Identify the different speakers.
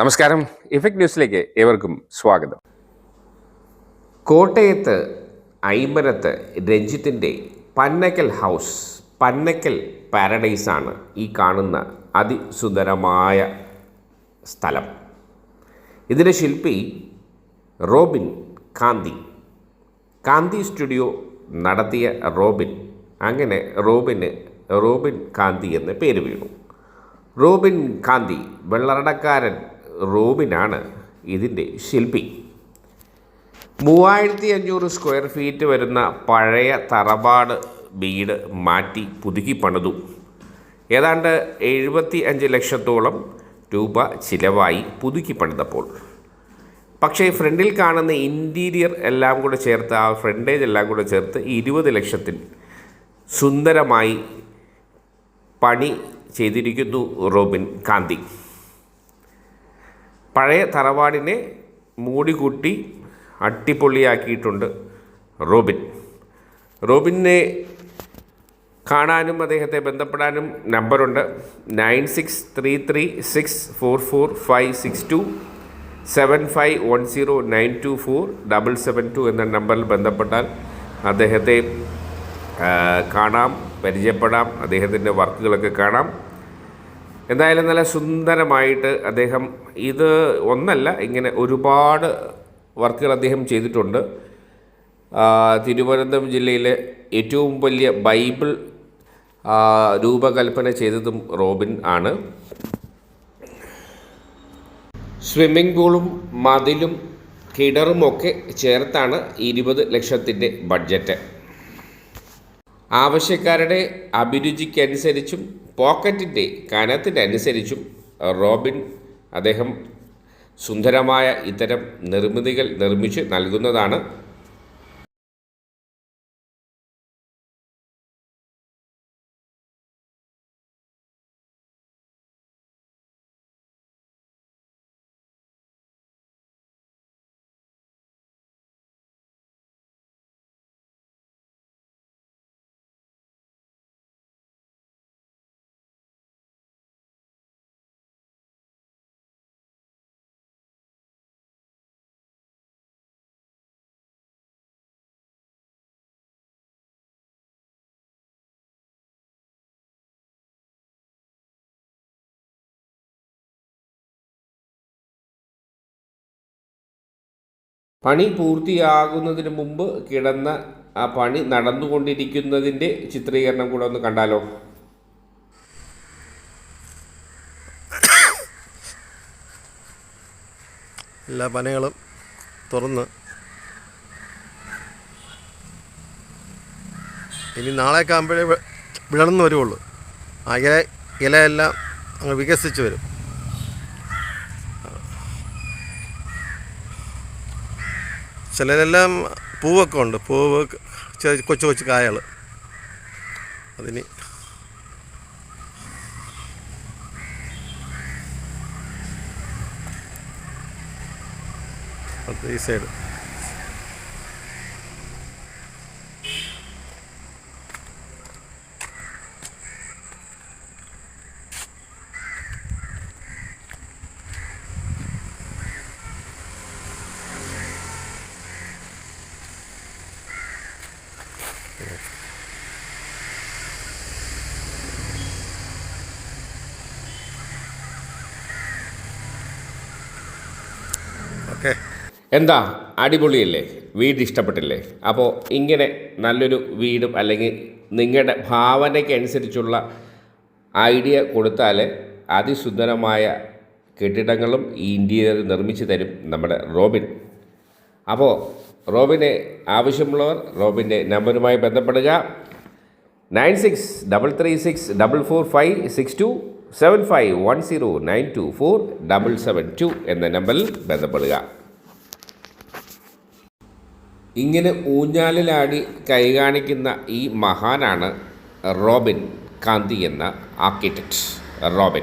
Speaker 1: നമസ്കാരം. ഇഫക്ട് ന്യൂസിലേക്ക് ഏവർക്കും സ്വാഗതം. കോട്ടയത്ത് ഐമനത്ത് രഞ്ജിത്തിന്റെ പന്നക്കൽ ഹൗസ് പന്നക്കൽ പാരഡൈസാണ് ഈ കാണുന്ന അതിസുന്ദരമായ സ്ഥലം. ഇതിന്റെ ശില്പി റോബിൻ കാന്തി. കാന്തി സ്റ്റുഡിയോ നടത്തിയ റോബിൻ. അങ്ങനെ റോബിന് റോബിൻ കാന്തി എന്ന് പേര് വീണു. റോബിൻ കാന്തി വെള്ളറടക്കാരൻ റോബിനാണ് ഇതിന്റെ ശില്പി. മൂവായിരത്തി അഞ്ഞൂറ് സ്ക്വയർ ഫീറ്റ് വരുന്ന പഴയ തറവാട് വീട് മാറ്റി പുതുക്കി പണിതു. ഏതാണ്ട് എഴുപത്തി അഞ്ച് ലക്ഷത്തോളം രൂപ ചിലവായി പുതുക്കി പണിതപ്പോൾ. പക്ഷേ ഫ്രണ്ടിൽ കാണുന്ന ഇന്റീരിയർ എല്ലാം കൂടെ ചേർത്ത് ആ ഫ്രണ്ടേജ് എല്ലാം കൂടെ ചേർത്ത് ഇരുപത് ലക്ഷത്തിൽ സുന്ദരമായി പണി ചെയ്തിരിക്കുന്നു റോബിൻ കാന്തി പഴയ തറവാടിനെ മൂടികൂട്ടി അട്ടിപ്പൊളിയാക്കിയിട്ടുണ്ട് റോബിൻ. റോബിനെ കാണാനും അദ്ദേഹത്തെ ബന്ധപ്പെടാനും നമ്പറുണ്ട് nine six three three six four four five six two seven five one zero nine two four double seven two എന്ന നമ്പറിൽ ബന്ധപ്പെട്ടാൽ അദ്ദേഹത്തെ കാണാം പരിചയപ്പെടാം അദ്ദേഹത്തിന്റെ വർക്കുകളൊക്കെ കാണാം. എന്തായാലും നല്ല സുന്ദരമായിട്ട് അദ്ദേഹം ഇത് ഒന്നല്ല ഇങ്ങനെ ഒരുപാട് വർക്കുകൾ അദ്ദേഹം ചെയ്തിട്ടുണ്ട്. തിരുവനന്തപുരം ജില്ലയിലെ ഏറ്റവും വലിയ ബൈബിൾ രൂപകൽപ്പന ചെയ്തതും റോബിൻ ആണ്. സ്വിമ്മിംഗ് പൂളും മതിലും കിണറുമൊക്കെ ചേർത്താണ് ഇരുപത് ലക്ഷത്തിന്റെ ബഡ്ജറ്റ്. ആവശ്യക്കാരുടെ അഭിരുചിക്കനുസരിച്ചും പോക്കറ്റിന്റെ കനത്തിനനുസരിച്ചും റോബിൻ അദ്ദേഹം സുന്ദരമായ ഇത്തരം നിർമ്മിതികൾ നിർമ്മിച്ച് നൽകുന്നതാണ് പണി പൂർത്തിയാകുന്നതിന് മുമ്പ് കിടന്ന ആ പണി നടന്നുകൊണ്ടിരിക്കുന്നതിന്റെ ചിത്രീകരണം കൂടെ ഒന്ന് കണ്ടാലോ?
Speaker 2: എല്ലാ പനകളും തുറന്ന്. ഇനി നാളേക്കാകുമ്പോഴേ വിളർന്നു വരുവുള്ളൂ. ആ ഇല ഇലയെല്ലാം അങ്ങ് വികസിച്ച് വരും. ചിലരെല്ലാം പൂവൊക്കെ ഉണ്ട്. പൂവ് കൊച്ചു കൊച്ചു കായകൾ. അതിന് അത് ഈ സൈഡ് ഓക്കെ.
Speaker 1: എന്താ? അടിപൊളിയല്ലേ? വീട് ഇഷ്ടപ്പെട്ടില്ലേ? അപ്പോൾ ഇങ്ങനെ നല്ലൊരു വീടും അല്ലെങ്കിൽ നിങ്ങളുടെ ഭാവനയ്ക്ക് അനുസരിച്ചുള്ള ഐഡിയ കൊടുത്താൽ അതിസുന്ദരമായ കെട്ടിടങ്ങളും ഈ ഇന്റീരിയർ നിർമ്മിച്ച് തരും നമ്മുടെ റോബിൻ. അപ്പോൾ റോബിനെ ആവശ്യമുള്ളവർ റോബിന്റെ നമ്പറുമായി ബന്ധപ്പെടുക. Nine six double three six double four five six two seven five one zero nine two four double seven two എന്ന നമ്പറിൽ ബന്ധപ്പെടുക. ഇങ്ങനെ ഊഞ്ഞാലിലാടി കൈകാണിക്കുന്ന ഈ മഹാനാണ് റോബിൻ കാന്തി എന്ന ആർക്കിടെക്ട്. റോബിൻ.